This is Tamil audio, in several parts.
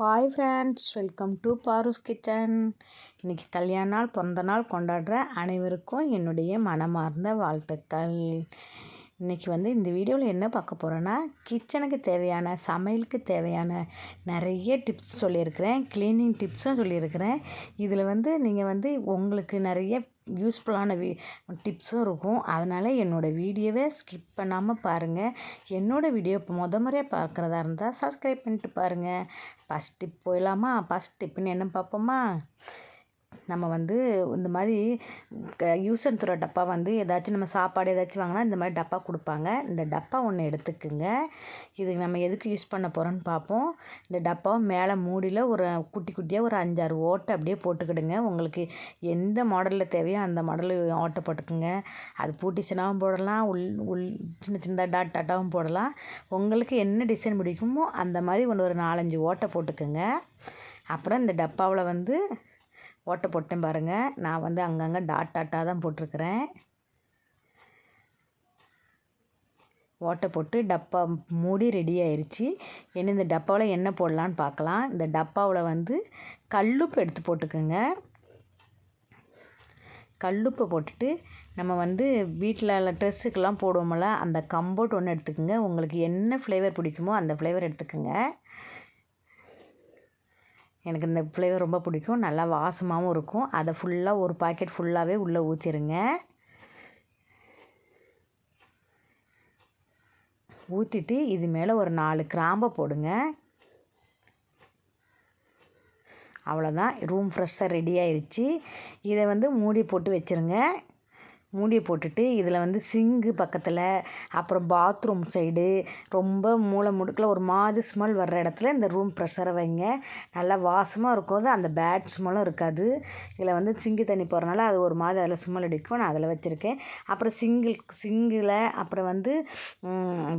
Hi friends welcome to Paru's kitchen இன்றைக்கி கல்யாண நாள் பிறந்த நாள் கொண்டாடுற அனைவருக்கும் என்னுடைய மனமார்ந்த வாழ்த்துக்கள். இன்றைக்கி வந்து இந்த வீடியோவில் என்ன பார்க்க போகிறோன்னா கிச்சனுக்கு தேவையான சமையலுக்கு தேவையான நிறைய டிப்ஸ் சொல்லியிருக்கிறேன் க்ளீனிங் டிப்ஸும் சொல்லியிருக்கிறேன். இதில் வந்து நீங்கள் வந்து உங்களுக்கு நிறைய யூஸ்ஃபுல்லான வீ டிப்ஸும் இருக்கும். அதனால் என்னோடய வீடியோவை ஸ்கிப் பண்ணாமல் பாருங்கள் என்னோடய வீடியோ இப்போ முத முறையாக பார்க்குறதா இருந்தால் சப்ஸ்கிரைப் பண்ணிட்டு பாருங்கள் ஃபஸ்ட் டிப் போயிடலாமா? ஃபஸ்ட் டிப்புன்னு என்ன பார்ப்போமா நம்ம வந்து இந்த மாதிரி யூஸ் அண்ட் த்ரோ டப்பா வந்து ஏதாச்சும் நம்ம சாப்பாடு ஏதாச்சும் வாங்கினா இந்த மாதிரி டப்பா கொடுப்பாங்க. இந்த டப்பா ஒன்று எடுத்துக்குங்க. இது நம்ம எதுக்கு யூஸ் பண்ண போகிறோன்னு பார்ப்போம் இந்த டப்பாவை மேலே மூடியில் ஒரு குட்டி குட்டியாக ஒரு அஞ்சாறு ஓட்டை அப்படியே போட்டுக்கிடுங்க. உங்களுக்கு எந்த மாடலில் தேவையோ அந்த மாடலில் ஓட்டை போட்டுக்குங்க. அது பூட்டிசனாகவும் போடலாம். உள் உள் சின்ன சின்ன டாட் டாட்டாகவும் போடலாம். உங்களுக்கு என்ன டிசைன் பிடிக்குமோ அந்த மாதிரி ஒன்று ஒரு நாலஞ்சு ஓட்டை போட்டுக்குங்க. அப்புறம் இந்த டப்பாவில் வந்து ஓட்டை போட்டேன் பாருங்கள் நான் வந்து அங்கங்கே டாட் டாட்டாக தான் போட்டிருக்கிறேன். ஓட்டை போட்டு டப்பா மூடி ரெடி ஆயிடுச்சு என்ன இந்த டப்பாவில் என்ன போடலான்னு பார்க்கலாம். இந்த டப்பாவில் வந்து கல்லுப்பு எடுத்து போட்டுக்கோங்க. கல்லுப்பை போட்டுட்டு நம்ம வந்து வீட்டில் ட்ரெஸ்ஸுக்கெல்லாம் போடுவோம்ல அந்த கம்போர்ட் ஒன்று எடுத்துக்கோங்க. உங்களுக்கு என்ன ஃப்ளேவர் பிடிக்குமோ அந்த ஃப்ளேவர் எடுத்துக்கோங்க. எனக்கு இந்த ஃப்ளேவர் ரொம்ப பிடிக்கும். நல்லா வாசமாகவும் இருக்கும். அதை ஃபுல்லாக ஒரு பாக்கெட் ஃபுல்லாகவே உள்ளே ஊற்றிடுங்க ஊற்றிட்டு இது மேலே ஒரு நாலு கிராம்பை போடுங்க. அவ்வளோதான் ரூம் ஃப்ரெஷ்ஷாக ரெடி ஆயிடுச்சு இதை வந்து மூடி போட்டு வச்சுருங்க. மூடியை போட்டுட்டு இதில் வந்து சிங்கு பக்கத்தில் அப்புறம் பாத்ரூம் சைடு ரொம்ப மூளை முடுக்கில் ஒரு மாதிரி ஸ்மெல் வர்ற இடத்துல இந்த ரூம் ப்ரெஷரை வைங்க. நல்லா வாசமாக இருக்கும். அந்த பேட் ஸ்மெல்லும் இருக்காது. இதில் வந்து சிங்கு தண்ணி போகிறனால அது ஒரு மாதிரி அதில் ஸ்மெல் அடிக்கும். நான் அதில் வச்சுருக்கேன். அப்புறம் சிங்கிள் சிங்கில் அப்புறம் வந்து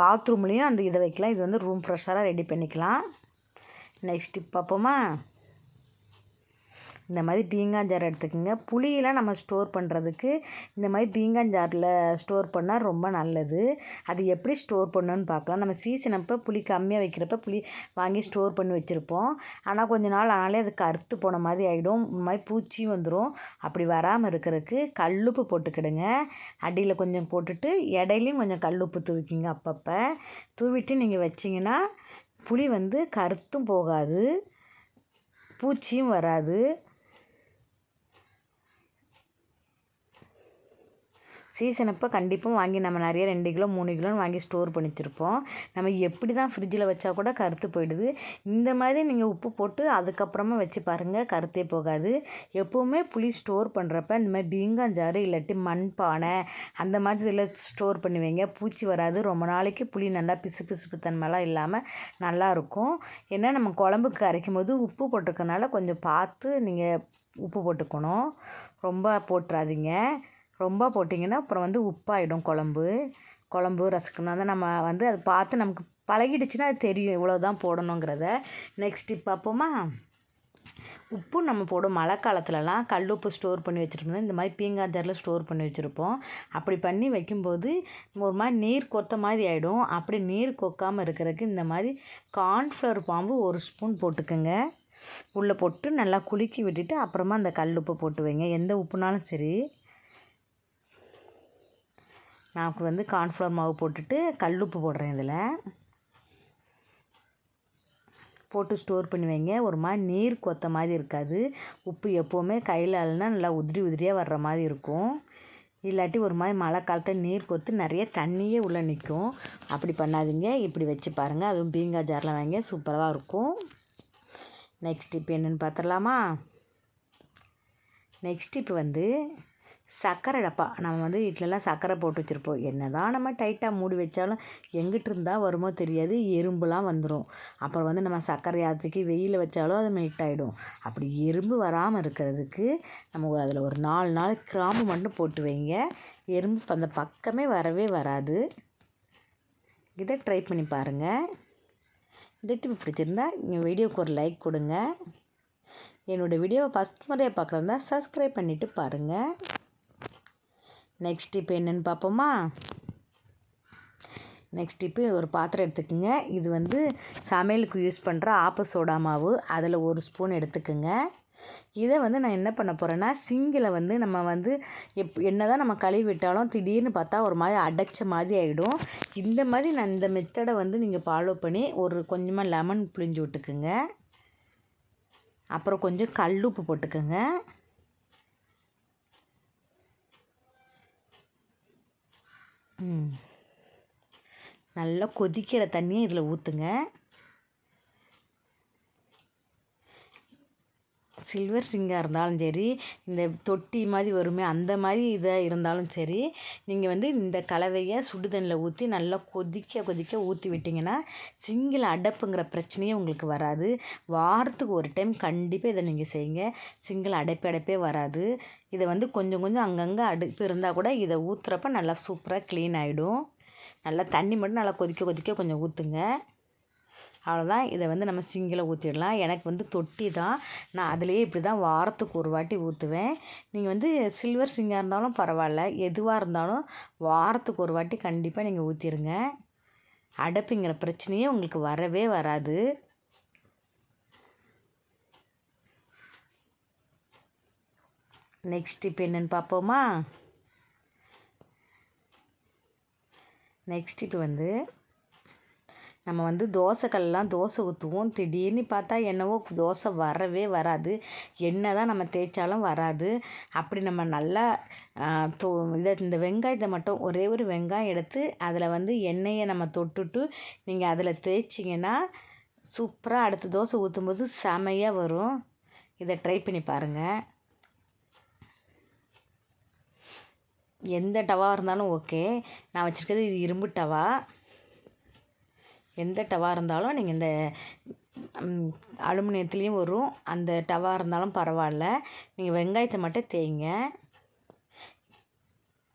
பாத்ரூம்லேயும் அந்த இதை வைக்கலாம். இது வந்து ரூம் ஃப்ரெஷ்ஷராக ரெடி பண்ணிக்கலாம். நெக்ஸ்ட் பார்ப்போமா இந்த மாதிரி பீங்காஞ்சார் எடுத்துக்கோங்க. புளியெல்லாம் நம்ம ஸ்டோர் பண்ணுறதுக்கு இந்த மாதிரி பீங்காஞ்சாரில் ஸ்டோர் பண்ணால் ரொம்ப நல்லது. அது எப்படி ஸ்டோர் பண்ணணும்னு பார்க்கலாம். நம்ம சீசன் அப்போ புளி கம்மியாக வைக்கிறப்ப புளி வாங்கி ஸ்டோர் பண்ணி வச்சுருப்போம். ஆனால் கொஞ்ச நாள் ஆனாலே அது கருத்து போன மாதிரி ஆகிடும் இந்த மாதிரி பூச்சியும் வந்துடும் அப்படி வராமல் இருக்கிறதுக்கு கல்லுப்பு போட்டுக்கிடுங்க. அடியில் கொஞ்சம் போட்டுட்டு இடையிலையும் கொஞ்சம் கல்லுப்பு தூவிக்கிங்க அப்பப்போ. தூவிட்டு நீங்கள் வச்சிங்கன்னா புளி வந்து கருத்தும் போகாது. பூச்சியும் வராது. சீசன் அப்போ கண்டிப்பாக வாங்கி நம்ம நிறைய ரெண்டு கிலோ மூணு கிலோன்னு வாங்கி ஸ்டோர் பண்ணி வச்சுருப்போம் நம்ம எப்படி தான் ஃப்ரிட்ஜில் வச்சா கூட கருத்து போயிடுது. இந்த மாதிரி நீங்கள் உப்பு போட்டு அதுக்கப்புறமா வச்சு பாருங்கள் கருத்தே போகாது. எப்போவுமே புளி ஸ்டோர் பண்ணுறப்ப இந்த மாதிரி பீங்காஞ்சாறு இல்லாட்டி மண்பானை அந்த மாதிரி இதில் ஸ்டோர் பண்ணி வைங்க பூச்சி வராது. ரொம்ப நாளைக்கு புளி நல்லா பிசு பிசுப்பு தன்மைலாம் இல்லாமல் நல்லாயிருக்கும் ஏன்னா நம்ம குழம்புக்கு அரைக்கும் போது உப்பு போட்டிருக்கனால கொஞ்சம் பார்த்து நீங்கள் உப்பு போட்டுக்கணும். ரொம்ப போட்டுறாதீங்க. ரொம்ப போட்டிங்கன்னா அப்புறம் வந்து உப்பாயிடும் குழம்பு. குழம்பு ரசக்குன்னு வந்து நம்ம வந்து அதை பார்த்து நமக்கு பழகிடுச்சுன்னா அது தெரியும் இவ்வளோ தான் போடணுங்கிறத. நெக்ஸ்ட் இப்போ பார்ப்போமா? உப்பு நம்ம போடும் மழை காலத்துலலாம் கல் உப்பு ஸ்டோர் பண்ணி வச்சுருப்போம். இந்த மாதிரி பீங்காஞ்சரில் ஸ்டோர் பண்ணி வச்சுருப்போம். அப்படி பண்ணி வைக்கும்போது ஒரு மாதிரி நீர் கொத்த மாதிரி ஆகிடும் அப்படி நீர் கொக்காமல் இருக்கிறதுக்கு இந்த மாதிரி கார்ன்ஃப்ளவர் பாம்பு ஒரு ஸ்பூன் போட்டுக்கோங்க. உள்ளே போட்டு நல்லா குலுக்கி விட்டுட்டு அப்புறமா அந்த கல் உப்பு போட்டு வைங்க. எந்த உப்புனாலும் சரி. நான் வந்து கார்ன்ஃப்ளவர் மாவு போட்டுட்டு கல்லுப்பு போடுறேன் இதில். போட்டு ஸ்டோர் பண்ணி வைங்க. ஒரு மாதிரி நீர் கொத்த மாதிரி இருக்காது. உப்பு எப்போவுமே கையில் அழுனா நல்லா உதிரி உதிரியாக வர்ற மாதிரி இருக்கும். இல்லாட்டி ஒரு மாதிரி மழை காலத்தில் நீர் கொத்து நிறைய தண்ணியே உள்ளே நிற்கும் அப்படி பண்ணாதீங்க. இப்படி வச்சு பாருங்கள் அதுவும் பீங்கா ஜாரில் வாங்க சூப்பராக இருக்கும். நெக்ஸ்ட் இப்போ என்னென்னு பார்த்துடலாமா நெக்ஸ்ட் இப்போ வந்து சர்க்கரை டப்பா. நம்ம வந்து வீட்டிலலாம் சர்க்கரை போட்டு வச்சுருப்போம். என்ன தான் நம்ம டைட்டாக மூடி வச்சாலும் எங்கிட்டு இருந்தால் வருமோ தெரியாது எறும்புலாம் வந்துடும் அப்புறம் வந்து நம்ம சர்க்கரை யாத்திரைக்கு வெயிலில் வச்சாலும் அது மெல்ட் ஆகிடும் அப்படி எறும்பு வராமல் இருக்கிறதுக்கு நம்ம அதில் ஒரு நாலு நாள் கிராம்பு மட்டும் போட்டு வைங்க. எறும்பு அந்த பக்கமே வரவே வராது. இதை ட்ரை பண்ணி பாருங்கள் இந்த டிப் பிடிச்சிருந்தா நீங்கள் வீடியோவுக்கு ஒரு லைக் கொடுங்க. என்னோடய வீடியோவை ஃபஸ்ட் முறையாக பார்க்குறதா சப்ஸ்கிரைப் பண்ணிவிட்டு பாருங்கள் நெக்ஸ்ட் இப்போ என்னென்னு பார்ப்போமா? நெக்ஸ்ட் இப்போ ஒரு பாத்திரம் எடுத்துக்கோங்க. இது வந்து சமையலுக்கு யூஸ் பண்ணுற ஆப்ப சோடா மாவு. அதில் ஒரு ஸ்பூன் எடுத்துக்கோங்க. இதை வந்து நான் என்ன பண்ண போகிறேன்னா சிங்கில் வந்து நம்ம வந்து எப் என்ன தான் நம்ம கழுவி விட்டாலும் திடீர்னு பார்த்தா ஒரு மாதிரி அடைச்ச மாதிரி ஆகிடும் இந்த மாதிரி நான் இந்த மெத்தடை வந்து நீங்கள் ஃபாலோ பண்ணி ஒரு கொஞ்சமாக லெமன் புளிஞ்சு விட்டுக்குங்க. அப்புறம் கொஞ்சம் கல் உப்பு போட்டுக்கோங்க. நல்லா கொதிக்கிற தண்ணியை இதில் ஊற்றுங்க சில்வர் சிங்காக இருந்தாலும் சரி இந்த தொட்டி மாதிரி வருமே அந்த மாதிரி இதாக இருந்தாலும் சரி நீங்கள் வந்து இந்த கலவையை சுடுதண்ணில் ஊற்றி நல்லா கொதிக்க கொதிக்க ஊற்றி விட்டிங்கன்னா சிங்கில் அடைப்புங்கிற பிரச்சனையே உங்களுக்கு வராது. வாரத்துக்கு ஒரு டைம் கண்டிப்பாக இதை நீங்கள் செய்யுங்க. சிங்கிள் அடைப்பு அடைப்பே வராது. இதை வந்து கொஞ்சம் கொஞ்சம் அங்கங்கே அடுப்பு இருந்தால் கூட இதை ஊற்றுறப்ப நல்லா சூப்பராக க்ளீன் ஆகிடும். நல்லா தண்ணி மட்டும் நல்லா கொதிக்க கொதிக்க கொஞ்சம் ஊற்றுங்க அவ்வளோதான் இதை வந்து நம்ம சிங்கில் ஊற்றிடலாம் எனக்கு வந்து தொட்டி தான். நான் அதிலேயே இப்படி தான் வாரத்துக்கு ஒரு வாட்டி ஊற்றுவேன் நீங்கள் வந்து சில்வர் சிங்காக இருந்தாலும் பரவாயில்ல. எதுவாக இருந்தாலும் வாரத்துக்கு ஒரு வாட்டி கண்டிப்பாக நீங்கள் ஊற்றிடுங்க அடைப்புங்கிற பிரச்சனையே உங்களுக்கு வரவே வராது. நெக்ஸ்ட் இப்போ என்னென்னு பார்ப்போமா? நெக்ஸ்ட் வந்து நம்ம வந்து தோசைக்கல்லாம் தோசை ஊற்றுவோம் திடீர்னு பார்த்தா என்னவோ தோசை வரவே வராது. என்ன தான் நம்ம தேய்ச்சாலும் வராது. அப்படி நம்ம நல்லா தோ இதை இந்த வெங்காயத்தை மட்டும் ஒரே ஒரு வெங்காயம் எடுத்து அதில் வந்து எண்ணெயை நம்ம தொட்டுட்டு நீங்கள் அதில் தேய்ச்சிங்கன்னா சூப்பராக அடுத்த தோசை ஊற்றும்போது செமையாக வரும். இதை ட்ரை பண்ணி பாருங்கள் எந்த டவா இருந்தாலும் ஓகே. நான் வச்சுருக்கிறது இது இரும்பு டவா. எந்த டவா இருந்தாலும் நீங்கள் இந்த அலுமினியத்துலேயும் வரும். அந்த டவா இருந்தாலும் பரவாயில்ல. நீங்கள் வெங்காயத்தை மட்டும் தேய்ங்க.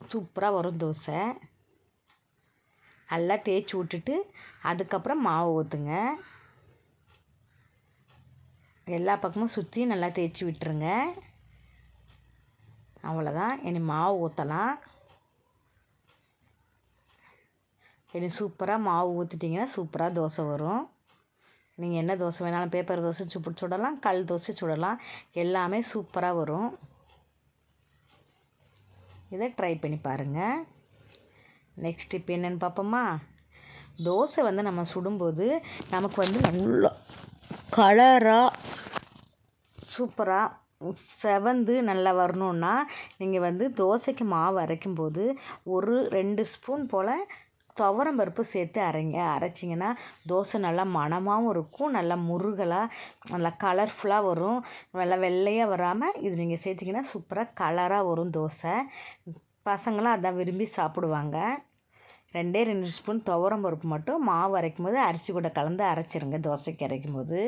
சூப்பராக வரும் தோசை. நல்லா தேய்ச்சி விட்டுட்டு அதுக்கப்புறம் மாவு ஊற்றுங்க எல்லா பக்கமும் சுற்றி நல்லா தேய்ச்சி விட்டுருங்க. அவ்வளோதான் இனி மாவு ஊற்றலாம் இனி சூப்பராக மாவு ஊற்றிட்டிங்கன்னா சூப்பராக தோசை வரும். நீங்கள் என்ன தோசை வேணாலும் பேப்பர் தோசை சுப்பு சுடலாம் கல் தோசை சுடலாம். எல்லாமே சூப்பராக வரும். இதை ட்ரை பண்ணி பாருங்கள் நெக்ஸ்ட் இப்போ என்னென்னு பார்ப்போமா? தோசை வந்து நம்ம சுடும்போது நமக்கு வந்து நல்லா கலராக சூப்பராக செவந்து நல்லா வரணுன்னா நீங்கள் வந்து தோசைக்கு மாவு அரைக்கும்போது ஒரு ரெண்டு ஸ்பூன் போல் துவரம் பருப்பு சேர்த்து அரைங்க. அரைச்சிங்கன்னா தோசை நல்லா மணமாகவும் இருக்கும். நல்லா முருகலாக நல்லா கலர்ஃபுல்லாக வரும். நல்லா வெள்ளையாக வராமல் இது நீங்கள் சேர்த்திங்கன்னா சூப்பராக கலராக வரும் தோசை. பசங்களாம் அதான் விரும்பி சாப்பிடுவாங்க. ரெண்டே ரெண்டு ஸ்பூன் துவரம் பருப்பு மட்டும் மாவு அரைக்கும் போது அரிசி கூட கலந்து அரைச்சிருங்க தோசைக்கு அரைக்கும் போது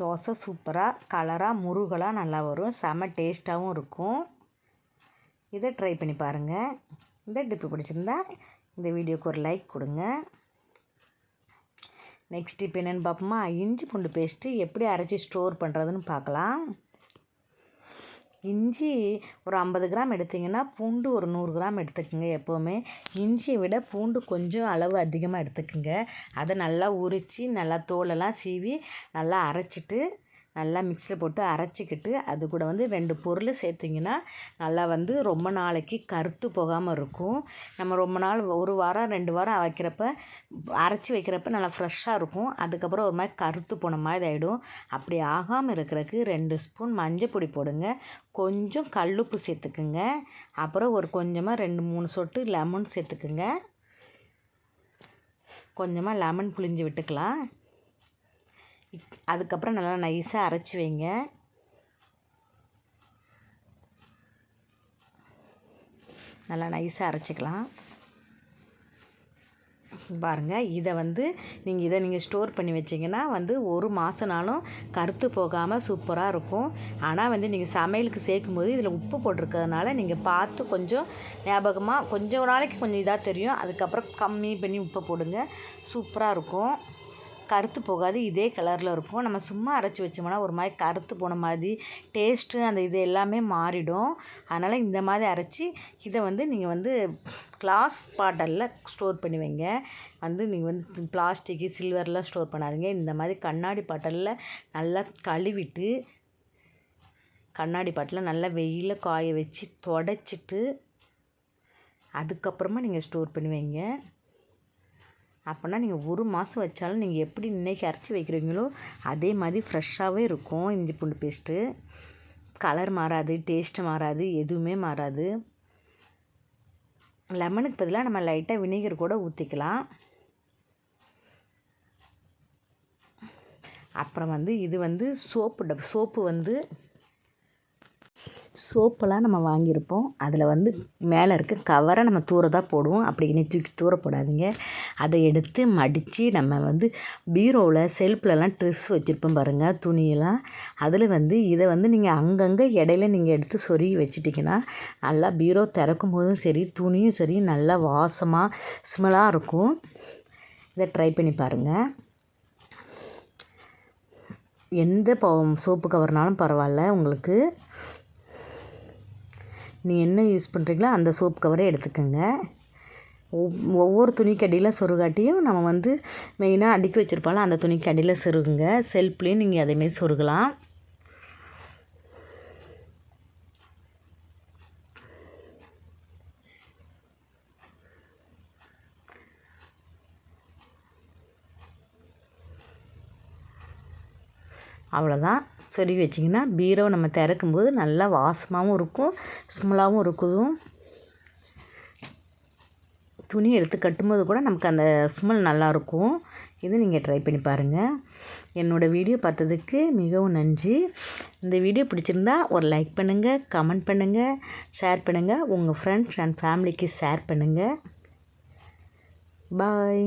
தோசை சூப்பராக கலராக முருகலாக நல்லா வரும். செம டேஸ்ட்டாகவும் இருக்கும். இதை ட்ரை பண்ணி பாருங்கள் இந்த டிப்பு பிடிச்சிருந்தா இந்த வீடியோக்கு ஒரு லைக் கொடுங்க. நெக்ஸ்ட் இப்போ என்னென்னு பார்ப்போமா? இஞ்சி பூண்டு பேஸ்ட்டு எப்படி அரைச்சி ஸ்டோர் பண்ணுறதுன்னு பார்க்கலாம். இஞ்சி ஒரு ஐம்பது கிராம் எடுத்திங்கன்னா பூண்டு ஒரு நூறு கிராம் எடுத்துக்கோங்க எப்போவுமே. இஞ்சியை விட பூண்டு கொஞ்சம் அளவு அதிகமாக எடுத்துக்கோங்க. அதை நல்லா உரித்து நல்லா தோலெல்லாம் சீவி நல்லா அரைச்சிட்டு நல்லா மிக்சியில் போட்டு அரைச்சிக்கிட்டு அது கூட வந்து ரெண்டு பொருள் சேர்த்திங்கன்னா நல்லா வந்து ரொம்ப நாளைக்கு கருத்து போகாமல் இருக்கும். நம்ம ரொம்ப நாள் ஒரு வாரம் ரெண்டு வாரம் வைக்கிறப்ப அரைச்சி வைக்கிறப்ப நல்லா ஃப்ரெஷ்ஷாக இருக்கும். அதுக்கப்புறம் ஒரு மாதிரி கருத்து போன மாதிரி ஆகிடும் அப்படி ஆகாமல் இருக்கிறதுக்கு ரெண்டு ஸ்பூன் மஞ்சள் பொடி போடுங்க. கொஞ்சம் கல்லுப்பு சேர்த்துக்குங்க. அப்புறம் ஒரு கொஞ்சமாக ரெண்டு மூணு சொட்டு லெமன் சேர்த்துக்குங்க. கொஞ்சமாக லெமன் புளிஞ்சு விட்டுக்கலாம். அதுக்கப்புறம் நல்லா நைஸாக அரைச்சி வைங்க. நல்லா நைஸாக அரைச்சிக்கலாம். பாருங்கள் இதை வந்து நீங்கள் இதை நீங்கள் ஸ்டோர் பண்ணி வச்சிங்கன்னா வந்து ஒரு மாதனாலும் கருத்து போகாமல் சூப்பராக இருக்கும். ஆனால் வந்து நீங்கள் சமையலுக்கு சேர்க்கும் போது இதில் உப்பு போட்டிருக்கிறதுனால நீங்கள் பார்த்து கொஞ்சம் ஞாபகமாக கொஞ்சம் நாளைக்கு கொஞ்சம் இதாக தெரியும். அதுக்கப்புறம் கம்மி பண்ணி உப்பை போடுங்க. சூப்பராக இருக்கும். கருத்து போகாது இதே கலரில் இருக்கும். நம்ம சும்மா அரைச்சி வச்சோம்னா ஒரு மாதிரி கருத்து போன மாதிரி டேஸ்ட்டு அந்த இது எல்லாமே மாறிடும். அதனால் இந்த மாதிரி அரைச்சி இதை வந்து நீங்கள் வந்து கிளாஸ் பாட்டலில் ஸ்டோர் பண்ணி வைங்க. வந்து நீங்கள் வந்து பிளாஸ்டிக்கு சில்வர்லாம் ஸ்டோர் பண்ணாதீங்க. இந்த மாதிரி கண்ணாடி பாட்டலில் நல்லா கழுவிட்டு கண்ணாடி பாட்டில் நல்லா வெயிலில் காய வச்சு தொடச்சிட்டு அதுக்கப்புறமா நீங்கள் ஸ்டோர் பண்ணி வைங்க. அப்படின்னா நீங்கள் ஒரு மாதம் வச்சாலும் நீங்கள் எப்படி இன்றைக்கி அரைச்சி வைக்கிறீங்களோ அதே மாதிரி ஃப்ரெஷ்ஷாகவே இருக்கும் இஞ்சி பூண்டு பேஸ்ட்டு கலர் மாறாது டேஸ்ட்டு மாறாது எதுவுமே மாறாது. லெமனுக்கு பதிலாக நம்ம லைட்டாக வினிகர் கூட ஊற்றிக்கலாம் அப்புறம் வந்து இது வந்து சோப்பு டப் சோப்பு வந்து சோப்பெல்லாம் நம்ம வாங்கியிருப்போம். அதில் வந்து மேலே இருக்க கவரை நம்ம தூர தான் போடுவோம். அப்படி தூக்கி தூர போடாதீங்க அதை எடுத்து மடித்து நம்ம வந்து பீரோவில் செல்ஃப்லலாம் ட்ரெஸ் வச்சுருப்போம் பாருங்கள் துணியெல்லாம். அதில் வந்து இதை வந்து நீங்கள் அங்கங்கே இடையில நீங்கள் எடுத்து சொருகி வச்சிட்டிங்கன்னா நல்லா பீரோ திறக்கும் போதும் சரி துணியும் சரி நல்லா வாசமாக ஸ்மெல்லாக இருக்கும். இதை ட்ரை பண்ணி பாருங்கள் எந்த சோப்பு கவர்னாலும் பரவாயில்ல உங்களுக்கு. நீங்கள் என்ன யூஸ் பண்ணுறீங்களோ அந்த சோப் கவரை எடுத்துக்கோங்க. ஒவ் ஒவ்வொரு துணிக்கடியில் சொருகாட்டியும் நம்ம வந்து மெயினாக அடுக்கி வச்சுருப்போம்ல அந்த துணிக்கடியில் சொருகுங்க. செல்ஃப்லேயும் நீங்கள் அதேமாரி சொருகலாம். அவ்வளோதான் சொருகி வச்சிங்கன்னா பீரோ நம்ம திறக்கும்போது நல்லா வாசமாகவும் இருக்கும் ஸ்மெல்லாகவும் இருக்கும் துணி எடுத்து கட்டும்போது கூட நமக்கு அந்த ஸ்மெல் நல்லாயிருக்கும். இது நீங்கள் ட்ரை பண்ணி பாருங்கள் என்னோடய வீடியோ பார்த்ததுக்கு மிகவும் நன்றி. இந்த வீடியோ பிடிச்சிருந்தா ஒரு லைக் பண்ணுங்கள் கமெண்ட் பண்ணுங்கள் ஷேர் பண்ணுங்கள் உங்கள் ஃப்ரெண்ட்ஸ் அண்ட் ஃபேமிலிக்கு ஷேர் பண்ணுங்கள் பாய்